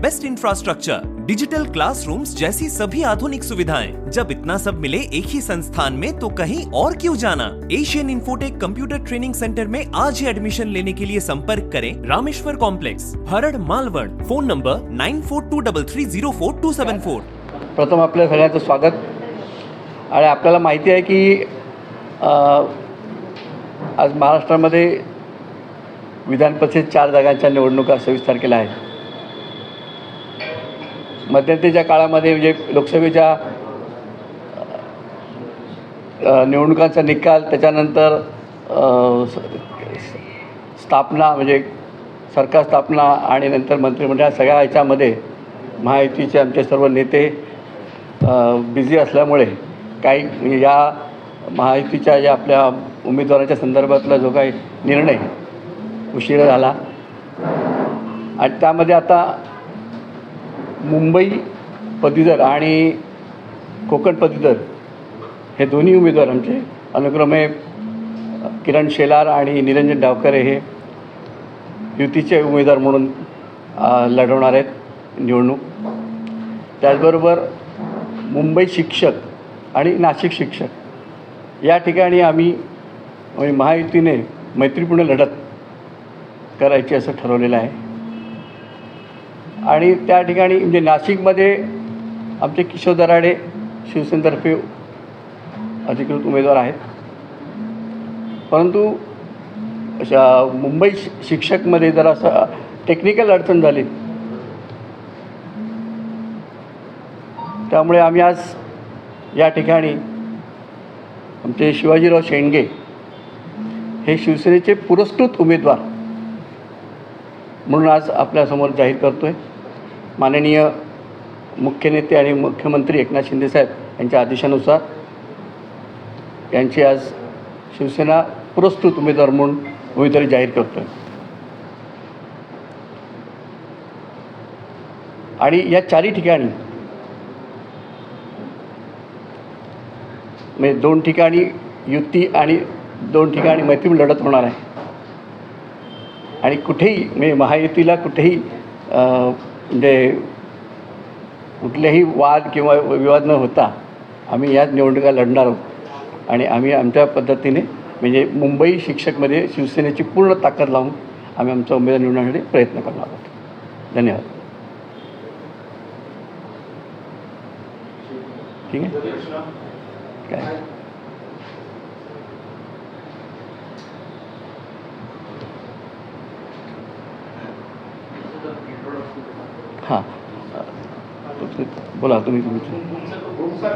best infrastructure, digital classrooms जैसी सभी आधुनिक सुविधाएँ। जब इतना सब मिले एक ही संस्थान में तो कहीं और क्यों जाना? Asian Infotech computer training centre में आज ही एडमिशन लेने के लिए संपर्क करें Rameshwar complex, Harad Malwad phone number nine four two double three zero four two seven four. प्रथम आपल्या सगळ्यांचं स्वागत. आणि आपल्याला माहिती आहे की आज महाराष्ट्रामध्ये विधान परिषद चार निवडणुका सव्वीस तारखेला आहेत. मध्यंतरीच्या काळामध्ये म्हणजे लोकसभेच्या निवडणुकांचा निकाल त्याच्यानंतर स- स्थापना म्हणजे सरकार स्थापना आणि नंतर मंत्रिमंडळ सगळ्या ह्याच्यामध्ये महायुतीचे आमचे सर्व नेते बिझी असल्यामुळे काही म्हणजे या महायुतीच्या या आपल्या उमेदवाराच्या संदर्भातला जो काही निर्णय उशीर झाला. आणि त्यामध्ये आता मुंबई पदवीधर आणि कोकण पदवीधर हे दोन्ही उमेदवार आमचे. अनुक्रमे किरण शेलार आणि निरंजन डावकरे हे युतीचे उमेदवार म्हणून लढवणार आहेत निवडणूक. त्याचबरोबर मुंबई शिक्षक आणि नाशिक शिक्षक या ठिकाणी आम्ही म्हणजे महायुतीने मैत्रीपूर्ण लढत करायची असं ठरवलेलं आहे. आणि त्या ठिकाणी म्हणजे नाशिकमध्ये आमचे किशोर दराडे शिवसेनेतर्फे अधिकृत उमेदवार आहेत. परंतु अशा मुंबई शिक्षकमध्ये जरासं टेक्निकल अडचण झाली. त्यामुळे आम्ही आज या ठिकाणी आमचे शिवाजीराव शेंडगे हे शिवसेनेचे पुरस्कृत उमेदवार म्हणून आज आपल्यासमोर जाहीर करतो आहे माननीय मुख्य नेते आणि मुख्यमंत्री एकनाथ शिंदेसाहेब यांच्या आदेशानुसार यांची आज शिवसेना पुरस्कृत उमेदवार म्हणून उमेदवारी जाहीर करतो आहे आणि या चारही ठिकाणी म्हणजे दोन ठिकाणी युती आणि दोन ठिकाणी मैत्री लढत होणार आहे. आणि कुठेही म्हणजे महायुतीला कुठेही म्हणजे कुठलेही वाद किंवा विवाद न होता आम्ही याच निवडणुका लढणार आहोत. आणि आम्ही आमच्या पद्धतीने म्हणजे मुंबई शिक्षकमध्ये शिवसेनेची पूर्ण ताकद लावून आम्ही आमचा उमेदवार निवडण्यासाठी प्रयत्न करणार आहोत. धन्यवाद. ठीक आहे? काय हां बोला तुम्ही तुमचं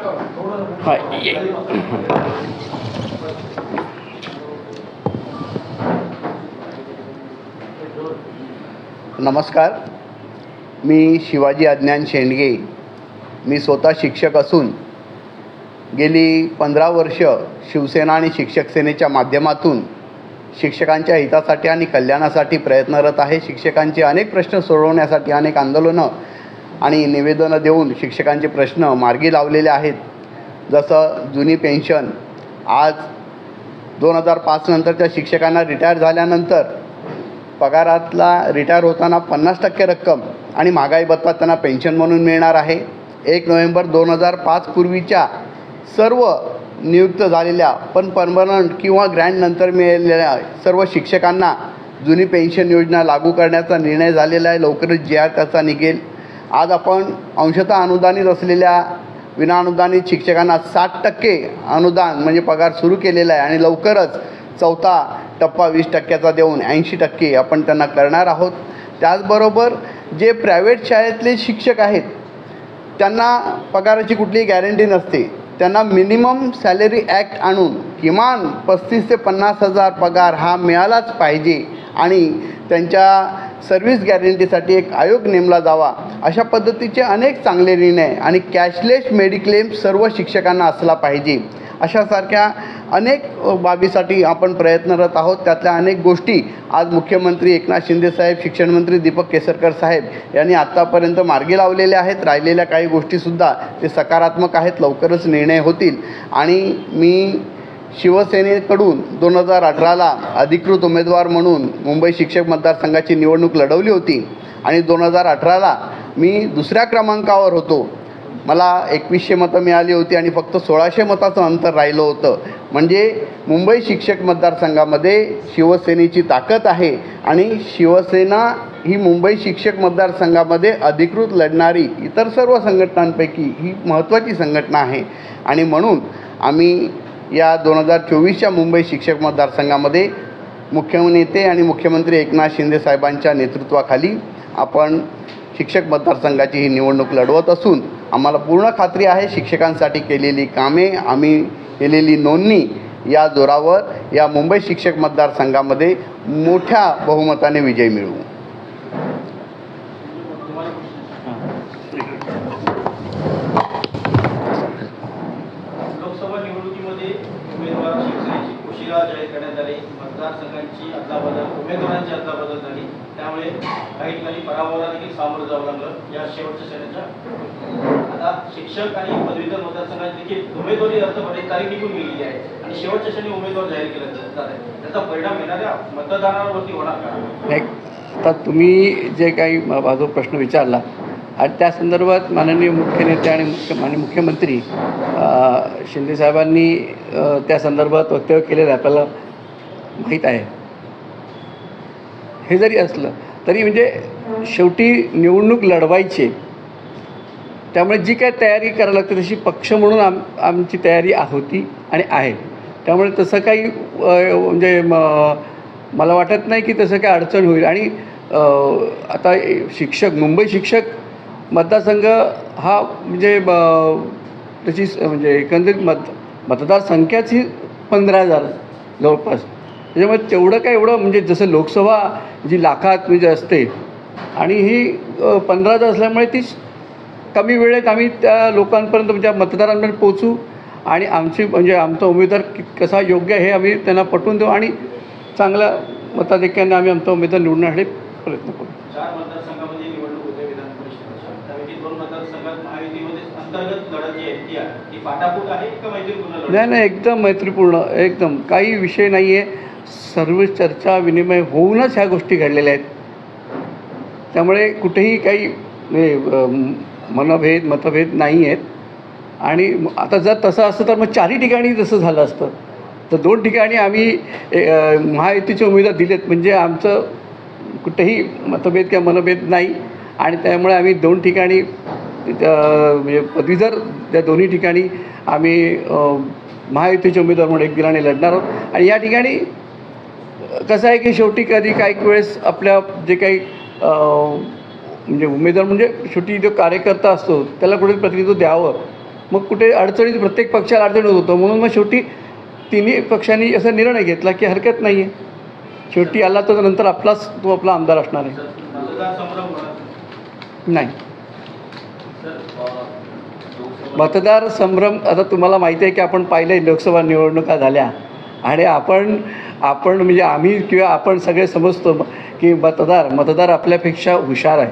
हां ये नमस्कार. मी शिवाजी अज्ञान शेंडगे. मी स्वतः शिक्षक असून गेली पंधरा वर्ष शिवसेना आणि शिक्षक सेनेच्या माध्यमातून शिक्षकांच्या हितासाठी आणि कल्याणासाठी प्रयत्नरत आहे. शिक्षकांचे अनेक प्रश्न सोडवण्यासाठी अनेक आंदोलनं आणि निवेदनं देऊन शिक्षकांचे प्रश्न मार्गी लावलेले आहेत. जसं जुनी पेन्शन आज दोन हजार पाच नंतरच्या शिक्षकांना रिटायर झाल्यानंतर पगारातला रिटायर होताना पन्नास टक्के रक्कम आणि महागाई भत्ता त्यांना पेन्शन म्हणून मिळणार आहे. एक नोव्हेंबर दोन हजार पाच पूर्वीच्या सर्व नियुक्त झालेल्या पण परमनंट किंवा ग्रँडनंतर मिळालेल्या सर्व शिक्षकांना जुनी पेन्शन योजना लागू करण्याचा निर्णय झालेला आहे. लवकरच जे आर त्याचा निघेल. आज आपण अंशतः अनुदानित असलेल्या विनाअनुदानित शिक्षकांना साठ टक्के अनुदान म्हणजे पगार सुरू केलेला आहे आणि लवकरच चौथा टप्पा वीस टक्क्याचा देऊन ऐंशी टक्के आपण त्यांना करणार आहोत. त्याचबरोबर जे प्रायव्हेट शाळेतले शिक्षक आहेत त्यांना पगाराची कुठलीही गॅरंटी नसते. त्यांना मिनिमम सॅलरी ॲक्ट आणून किमान पस्तीस ते पन्नास हजार पगार हा मिळालाच पाहिजे आणि त्यांच्या सर्व्हिस गॅरंटीसाठी एक आयोग नेमला जावा अशा पद्धतीचे अनेक चांगले निर्णय आणि कॅशलेस मेडिक्लेम सर्व शिक्षकांना असला पाहिजे. अशासारख्या अनेक बाबीसाठी आपण प्रयत्नरत आहोत. त्यातल्या अनेक गोष्टी आज मुख्यमंत्री एकनाथ शिंदे साहेब शिक्षणमंत्री दीपक केसरकर साहेब यांनी आत्तापर्यंत मार्गी लावलेल्या आहेत. राहिलेल्या काही गोष्टीसुद्धा ते सकारात्मक आहेत. लवकरच निर्णय होतील. आणि मी शिवसेनेकडून दोन हजार अठराला अधिकृत उमेदवार म्हणून मुंबई शिक्षक मतदारसंघाची निवडणूक लढवली होती. आणि दोन हजार अठराला मी दुसऱ्या क्रमांकावर होतो. मला एकवीसशे मतं मिळाली होती आणि फक्त सोळाशे मताचं अंतर राहिलं होतं. म्हणजे मुंबई शिक्षक मतदारसंघामध्ये शिवसेनेची ताकद आहे आणि शिवसेना ही मुंबई शिक्षक मतदारसंघामध्ये अधिकृत लढणारी इतर सर्व संघटनांपैकी ही महत्त्वाची संघटना आहे. आणि म्हणून आम्ही या दोन हजार चोवीसच्या मुंबई शिक्षक मतदारसंघामध्ये मुख्य नेते आणि मुख्यमंत्री एकनाथ शिंदे साहेबांच्या नेतृत्वाखाली आपण शिक्षक मतदारसंघाची ही निवडणूक लढवत असून आम्हाला पूर्ण खात्री आहे शिक्षकांसाठी केलेली कामे आम्ही केलेली नोंदणी या जोरावर या मुंबई शिक्षक मतदारसंघामध्ये मोठ्या बहुमताने विजय मिळवू लोकसभा निवडणुकीमध्ये उमेदवार शिवसेनेची उशिरा जाहीर करण्यात आले मतदारसंघांची अदलाबदल उमेदवारांची अदलाबदल झाली त्यामुळे काही ठिकाणी पराभवाला देखील सामोरं जावं लागलं. या शेवटच्या श्रेणीच्या आता शिक्षक आणि पदवीधर मतदारसंघात देखील उमेदवारी अर्ज भरण्याची तारीख निघून गेलेली आहे. आणि शेवटच्या श्रेणी उमेदवार जाहीर केला जात आहे. त्याचा परिणाम येणाऱ्या मतदारांवरती होणार का? आता तुम्ही जे काही म- माझा प्रश्न विचारला आणि त्या संदर्भात माननीय मुख्य नेते आणि मुख्य माननीय मुख्यमंत्री अ, शिंदेसाहेबांनी त्या संदर्भात वक्तव्य केलेलं आपल्याला माहीत आहे. हे जरी असलं तरी म्हणजे शेवटी निवडणूक लढवायची. त्यामुळे जी काय तयारी करायला लागते तशी पक्ष म्हणून आम आमची तयारी होती आणि आहे. त्यामुळे तसं काही म्हणजे म- मला वाटत नाही की तसं काही अडचण होईल. आणि आता शिक्षक मुंबई शिक्षक मतदारसंघ हा म्हणजे ब- त्याची स- म्हणजे एकंदरीत मत मतदारसंख्याच ही पंधरा हजार जवळपास. त्याच्यामुळे तेवढं काय एवढं म्हणजे जसं लोकसभा जी लाखात म्हणजे असते आणि ही पंधरा हजार असल्यामुळे ती कमी वेळेत आम्ही त्या लोकांपर्यंत म्हणजे मतदारांपर्यंत पोचू आणि आमची म्हणजे आमचा उमेदवार कसा योग्य आहे हे आम्ही त्यांना पटवून देऊ आणि चांगल्या मताधिक्याने आम्ही आमचा उमेदवार निवडण्यासाठी प्रयत्न करू. नाही नाही एकदम मैत्रीपूर्ण एकदम. काही विषय नाही आहे सर्व चर्चा विनिमय होऊनच ह्या गोष्टी घडलेल्या आहेत. त्यामुळे कुठेही काही मनभेद मतभेद नाही आहेत आणि आता जर तसं असतं तर मग चारही ठिकाणी जसं झालं असतं. तर दोन ठिकाणी आम्ही ए, महायुतीचे उमेदवार दिलेत. म्हणजे आमचं कुठेही मतभेद किंवा मनभेद नाही. आणि त्यामुळे आम्ही दोन ठिकाणी म्हणजे पदवीधर त्या दोन्ही ठिकाणी आम्ही महायुतीचे उमेदवार म्हणून एक दिलाने लढणार आहोत. आणि या ठिकाणी कसं आहे की शेवटी कधी काही वेळेस आपल्या जे काही म्हणजे उमेदवार म्हणजे शेवटी जो कार्यकर्ता असतो त्याला कुठे प्रतिनिधित्व द्यावं. मग कुठे अडचणीत प्रत्येक पक्षाला अडचणीत होतं म्हणून मग शेवटी तिन्ही पक्षांनी असा निर्णय घेतला की हरकत नाही आहे शेवटी आला तर नंतर आपलाच तो आपला आमदार असणार आहे. नाही. मतदार संभ्रम आता तुम्हाला माहिती आहे की आपण पाहिलं लोकसभा निवडणुका झाल्या. आणि आपण आपण म्हणजे आम्ही किंवा आपण सगळे समजतो की मतदार मतदार आपल्यापेक्षा हुशार आहे.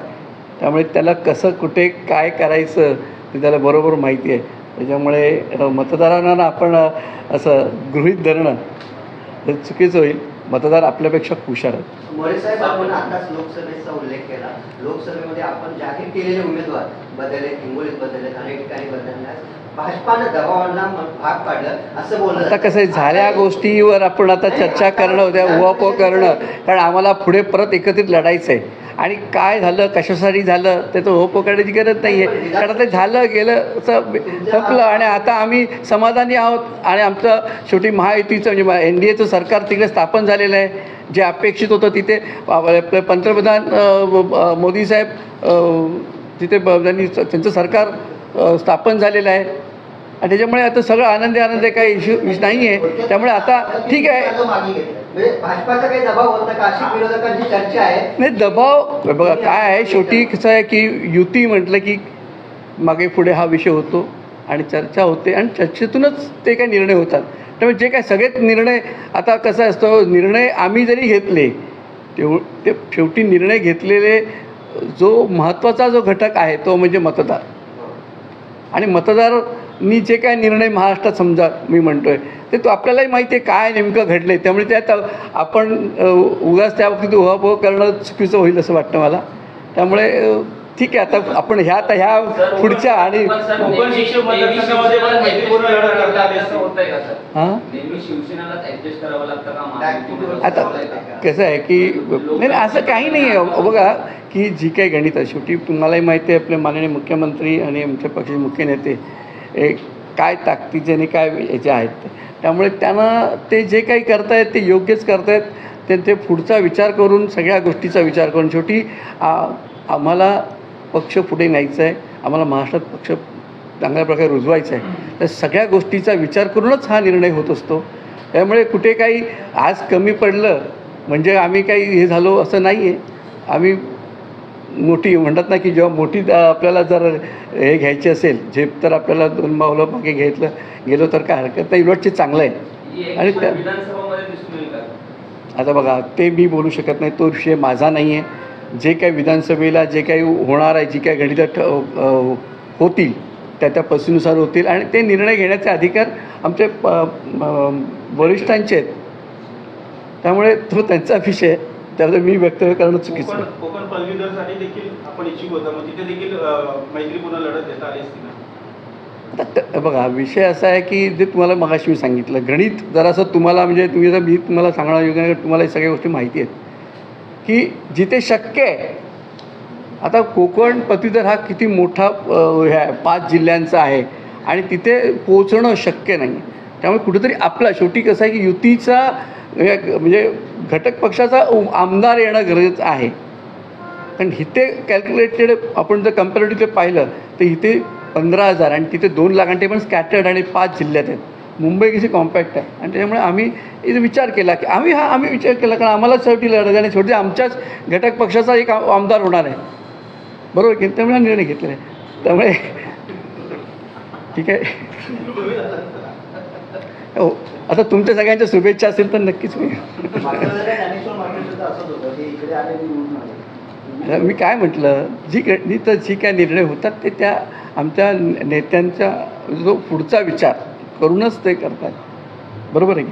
त्यामुळे त्याला कसं कुठे काय करायचं ते त्याला बरोबर माहिती आहे. त्याच्यामुळे मतदारांना आपण असं गृहीत धरणं हे चुकीचं होईल. मतदार आपल्यापेक्षा हुशार आहेत. मोरे साहेब आपण आताच लोकसभेचा उल्लेख केला. लोकसभेमध्ये आपण जाहीर केलेले उमेदवार बदलले हिंगोलीत बदलले अनेक ठिकाणी बदलण्यास भाजपानं दबावाला भाग पाडलं असं बोललं आता कसं आहे झाल्या गोष्टीवर आपण आता चर्चा करणं उद्या उहापोह करणं कारण आम्हाला पुढे परत एकत्रित लढायचं आहे आणि काय झालं कशासाठी झालं त्याचं हो उहापोह गरज नाही आहे कारण आता झालं गेलं संपलं. आणि आता आम्ही समाधानी आहोत. आणि आमचं शेवटी महायुतीचं म्हणजे एन डी एचं सरकार तिकडे स्थापन झालेलं आहे. जे अपेक्षित होतं तिथे आपले पंतप्रधान मोदी साहेब तिथे ब- त्यांनी त्यांचं सरकार स्थापन झालेलं आहे. आणि त्याच्यामुळे आता सगळं आनंदी आनंद काही इश्यू नाही आहे त्यामुळे आता ठीक आहे. भाजपाचा काही दबाव होता का? अशी विरोधकांची चर्चा आहे. नाही दबाव बघा काय आहे? शेवटी कसं आहे की युती म्हटलं की मागे पुढे हा विषय होतो आणि चर्चा होते आणि चर्चेतूनच ते काही निर्णय होतात. त्यामुळे जे काय सगळेच निर्णय आता कसं असतं निर्णय आम्ही जरी घेतले तेव ते शेवटी निर्णय घेतलेले जो महत्त्वाचा जो घटक आहे तो म्हणजे मतदार. आणि मतदारांनी जे काय निर्णय महाराष्ट्रात समजा मी म्हणतोय ते तो आपल्यालाही माहिती आहे काय नेमकं घडले त्यामुळे त्यात आपण उगाच त्या बाबतीत उहापोह करणं चुकीचं होईल असं वाटतं मला. त्यामुळे ठीक आहे आता आपण ह्या आता ह्या पुढच्या आणि हां? आता कसं आहे की नाही नाही, असं काही नाही आहे. बघा की जी काही गणित आहे. शेवटी तुम्हालाही माहिती आहे आपले माननीय मुख्यमंत्री आणि आमच्या पक्षाचे मुख्य नेते हे काय ताकदीचे आणि काय याचे आहेत त्यामुळे त्यांना ते जे काही करतायत ते योग्यच करतायत. ते ते पुढचा विचार करून सगळ्या गोष्टीचा विचार करून. शेवटी आम्हाला पक्ष पुढे न्यायचा आहे. आम्हाला महाराष्ट्रात पक्ष चांगल्या प्रकारे रुजवायचा आहे. तर सगळ्या गोष्टीचा विचार करूनच हा निर्णय होत असतो. त्यामुळे कुठे काही आज कमी पडलं म्हणजे आम्ही काही हे झालो असं नाही आहे आम्ही मोठी म्हणतात ना की जेव्हा मोठी आपल्याला जर हे घ्यायची असेल झेप तर आपल्याला दोन मावलं मागे घेतलं गेलो तर काय हरकत नाही. उलटचे चांगलं आहे. आणि त्या आता बघा ते मी बोलू शकत नाही. तो विषय माझा नाही आहे जे काही विधानसभेला जे काही होणार आहे जी काही गणितं ठ होतील त्या त्या पसनुसार होतील. आणि ते निर्णय घेण्याचे अधिकार आमचे वरिष्ठांचे आहेत. त्यामुळे तो त्यांचा विषय आहे. त्यामुळे मी वक्तव्य करणं चुकीचं कोकण. कोकण पदवीधरसाठी देखील आपण इच्छुक होता मग तिथे देखील मैत्रीपूर्ण लढत देता आली असती ना? आता बघा विषय असा आहे की जे तुम्हाला मगाशी मी सांगितलं गणित जरासं तुम्हाला म्हणजे तुम्ही जर मी तुम्हाला सांगणार योग्य नाही, तुम्हाला सगळ्या गोष्टी माहिती आहेत. की जिथे शक्य आहे आता कोकण पदवीधर हा किती मोठा हे आहे पाच जिल्ह्यांचा आहे आणि तिथे पोचणं शक्य नाही. त्यामुळे कुठेतरी आपला शेवटी कसं आहे की युतीचा म्हणजे घटक पक्षाचा उ- आमदार येणं गरजेचं आहे. कारण इथे कॅल्क्युलेटेड आपण जर कम्पॅरेटिव्ह पाहिलं तर इथे पंधरा हजार आणि तिथे दोन लाख आणि ते पण स्कॅटर्ड आणि पाच जिल्ह्यात आहेत. मुंबई कशी कॉम्पॅक्ट आहे. आणि त्याच्यामुळे आम्ही इथे विचार केला की आम्ही हा आम्ही विचार केला कारण आम्हाला शेवटी लढत आणि शेवटी आमच्याच घटक पक्षाचा एक आमदार होणार आहे. बरोबर की त्यामुळे हा निर्णय घेतलेला आहे. त्यामुळे ठीक आहे. हो. आता तुमच्या सगळ्यांच्या शुभेच्छा असेल तर नक्कीच मी मी काय म्हटलं जी गणित जी काय निर्णय होतात ते त्या आमच्या नेत्यांचा जो पुढचा विचार करूनच ते करतात. बरोबर आहे की?